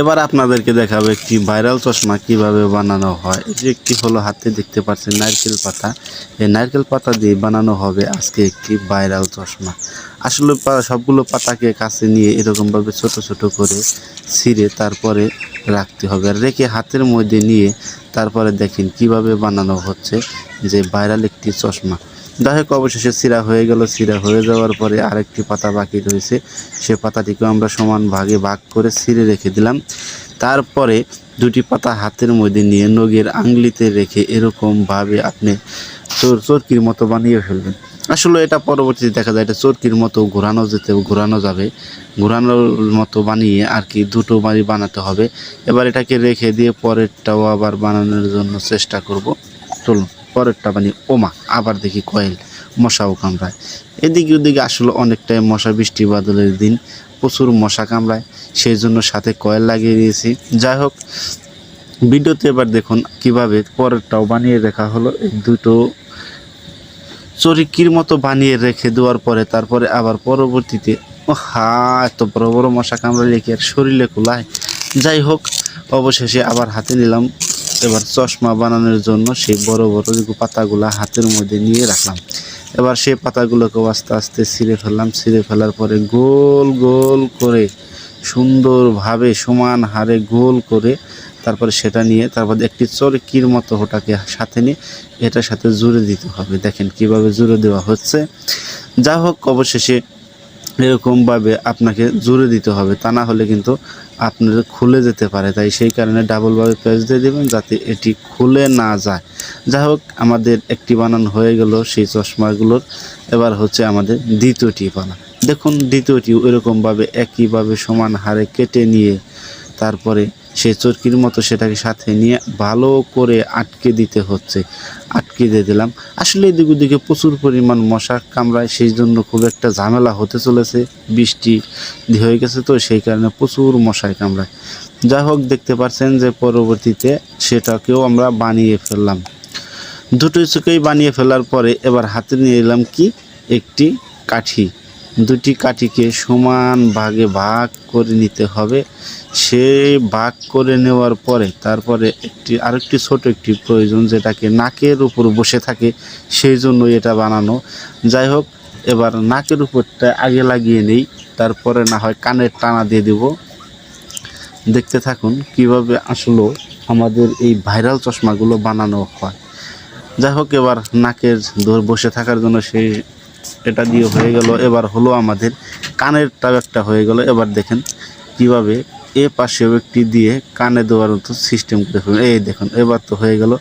এবার আপনাদেরকে দেখাবো একটি ভাইরাল চশমা কীভাবে বানানো হয়। যে একটি হলো হাতে দেখতে পাচ্ছেন নারকেল পাতা। এই নারকেল পাতা দিয়ে বানানো হবে আজকে একটি ভাইরাল চশমা। আসলে সবগুলো পাতাকে কাছে নিয়ে এরকমভাবে ছোট ছোট করে ছিঁড়ে তারপরে রাখতে হবে। আর রেখে হাতের মধ্যে নিয়ে তারপরে দেখেন কীভাবে বানানো হচ্ছে যে ভাইরাল একটি চশমা। যাই হোক, অবশেষে সিরা হয়ে গেল। সিরা হয়ে যাওয়ার পরে আরেকটি পাতা বাকি রয়েছে। সে পাতাটিকেও আমরা সমান ভাগে ভাগ করে ছিঁড়ে রেখে দিলাম। তারপরে দুটি পাতা হাতের মধ্যে নিয়ে নগের আঙ্গুলিতে রেখে এরকমভাবে আপনি চোর চরকির মতো বানিয়ে ফেলবেন। আসলে এটা পরবর্তীতে দেখা যায়, এটা চরকির মতো ঘোরানো যেতে, ঘোরানো যাবে। ঘোরানোর মতো বানিয়ে আর কি দুটো বাড়ি বানাতে হবে। এবার এটাকে রেখে দিয়ে পরেরটাও আবার বানানোর জন্য চেষ্টা করব। চলুন। পরেরটা বানিয়ে ওমা, আবার দেখি কয়েল, মশাও কামড়ায়। এদিকে ওদিকে আসলে অনেকটাই মশা বৃষ্টি বাদলের দিন, প্রচুর মশা কামড়ায়, সেই জন্য সাথে কয়েল লাগিয়ে দিয়েছি। যাই হোক, ভিডিওতে এবার দেখুন কীভাবে পরেরটাও বানিয়ে রাখা হলো। দুটো চরিকির মতো বানিয়ে রেখে দেওয়ার পরে তারপরে আবার পরবর্তীতে ও হা, এত বড় বড় মশা কামড়ালে কি আর শরীরে কোলায়? যাই হোক, অবশেষে আবার হাতে নিলাম এবার চশমা বানানোর জন্য সেই বড় বড় পাতাগুলো হাতের মধ্যে নিয়ে রাখলাম। এবার সেই পাতাগুলোকেও আস্তে আস্তে ছিঁড়ে ফেললাম। ছিঁড়ে ফেলার পরে গোল গোল করে সুন্দরভাবে সমান হারে গোল করে তারপরে সেটা নিয়ে তারপর একটি চরকির মতো ওটাকে সাথে নিয়ে এটার সাথে জুড়ে দিতে হবে। দেখেন কীভাবে জুড়ে দেওয়া হচ্ছে। যা হোক, অবশেষে এরকমভাবে আপনাকে জুড়ে দিতে হবে, তা না হলে কিন্তু আপনার খুলে যেতে পারে। তাই সেই কারণে ডাবলভাবে পেঁচ দিয়ে দেবেন যাতে এটি খুলে না যায়। যাই হোক, আমাদের একটি বানান হয়ে গেল সেই চশমাগুলোর। এবার হচ্ছে আমাদের দ্বিতীয়টি বানান। দেখুন, দ্বিতীয়টি এরকমভাবে একইভাবে সমান হারে কেটে নিয়ে তারপরে সেই চরকির মতো সেটাকে সাথে নিয়ে ভালো করে আটকে দিতে হচ্ছে। আটকে দিয়ে দিলাম। আসলে এদিক ওদিকে প্রচুর পরিমাণ মশা কামড়ায়, সেই জন্য খুব একটা ঝামেলা হতে চলেছে। বৃষ্টি হয়ে গেছে তো, সেই কারণে প্রচুর মশায় কামড়ায়। যাই হোক, দেখতে পাচ্ছেন যে পরবর্তীতে সেটাকেও আমরা বানিয়ে ফেললাম। দুটো চোখেই বানিয়ে ফেলার পরে এবার হাতে নিয়ে এলাম কি? একটি কাঠি। দুটি কাঠিকে সমান ভাগে ভাগ করে নিতে হবে। সেই ভাগ করে নেওয়ার পরে তারপরে একটি, আরেকটি ছোট একটি প্রয়োজন যেটাকে নাকের উপর বসে থাকে, সেই জন্য এটা বানানো। যাই হোক, এবার নাকের উপরটা আগে লাগিয়ে নেই, তারপরে না হয় কানের টানা দিয়ে দেব। দেখতে থাকুন কীভাবে আসলো আমাদের এই ভাইরাল চশমাগুলো বানানো হয়। যাই হোক, এবার নাকের দৌড় বসে থাকার জন্য সেই এটা দিয়ে হয়ে গেল। এবার হলো আমাদের কানেরটাও একটা হয়ে গেল। এবার দেখেন কীভাবে এ পাশেও একটি দিয়ে কানে দেওয়ার মতো সিস্টেম করে এই দেখুন, এবার তো হয়ে গেল।